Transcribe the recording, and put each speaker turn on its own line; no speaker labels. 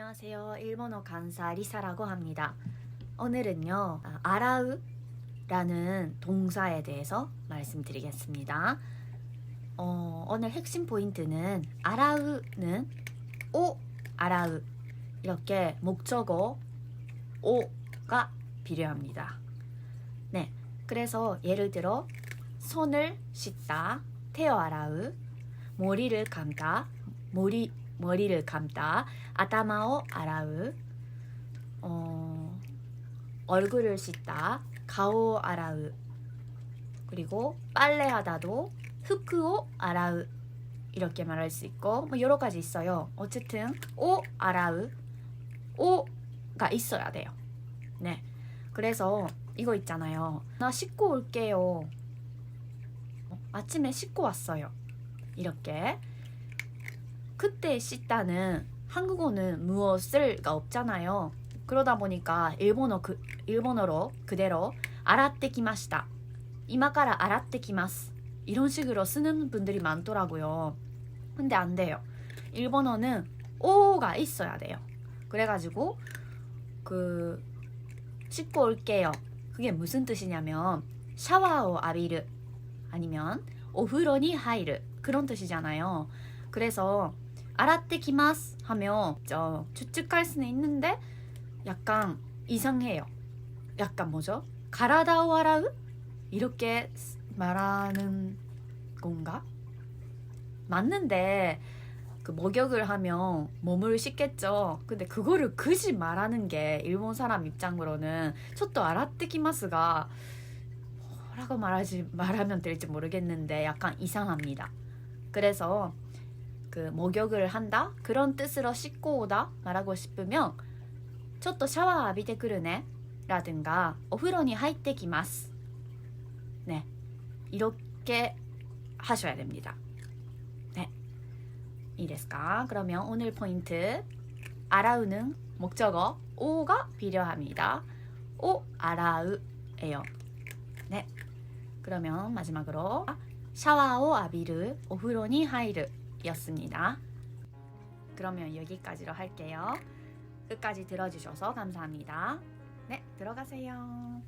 안녕하세요. 일본어 강사 리사라고 합니다. 오늘은요, 아, 아라우라는 동사에 대해서 말씀드리겠습니다. 어, 오늘 핵심 포인트는 아라우는 오 아라우 이렇게 목적어 오가 필요합니다. 네, 그래서 예를 들어 손을 씻다, 테어 아라우, 머리를 감다, 머리 머리를 감다, 아타마오 아라우, 어, 얼굴을 씻다, 가오 아라우, 그리고 빨래하다도 후크오 아라우 이렇게 말할 수 있고 뭐 여러 가지 있어요. 어쨌든 오 아라우 오가 있어야 돼요. 네. 그래서 이거 있잖아요. 나 씻고 올게요. 어, 아침에 씻고 왔어요. 이렇게 그때 씻다는 한국어는 무엇을가 없잖아요. 그러다 보니까 일본어 그 일본어로 그대로 알아떼기마시다. 이마카라 알아떼기마스. 이런 식으로 쓰는 분들이 많더라고요. 근데 안 돼요. 일본어는 오가 있어야 돼요. 그래가지고 그 씻고 올게요. 그게 무슨 뜻이냐면 샤워を 아비르 아니면 오프로니 하이르 그런 뜻이잖아요. 그래서 알아떼기마스 하면 저 추측할 수는 있는데 약간 이상해요. 약간 뭐죠? 가라다오 아라우 이렇게 말하는 건가? 맞는데 그 목욕을 하면 몸을 씻겠죠. 근데 그거를 굳이 말하는 게 일본 사람 입장으로는 저도 알아떼기마스가 뭐라고 말하지 말하면 될지 모르겠는데 약간 이상합니다. 그래서 그 목욕을 한다 그런 뜻으로 씻고 오다 말하고 싶으면 ちょっと 샤워 浴びてくるね 라든가 お風呂に入ってきます 네 이렇게 하셔야 됩니다. 네. 이데스까? 그러면 오늘 포인트 아라우는 목적어 오가 필요합니다. 오 아라우예요. 네. 그러면 마지막으로 샤워오 아비르 오프로니 하이르 였습니다. 그러면 여기까지로 할게요. 끝까지 들어주셔서 감사합니다. 네, 들어가세요.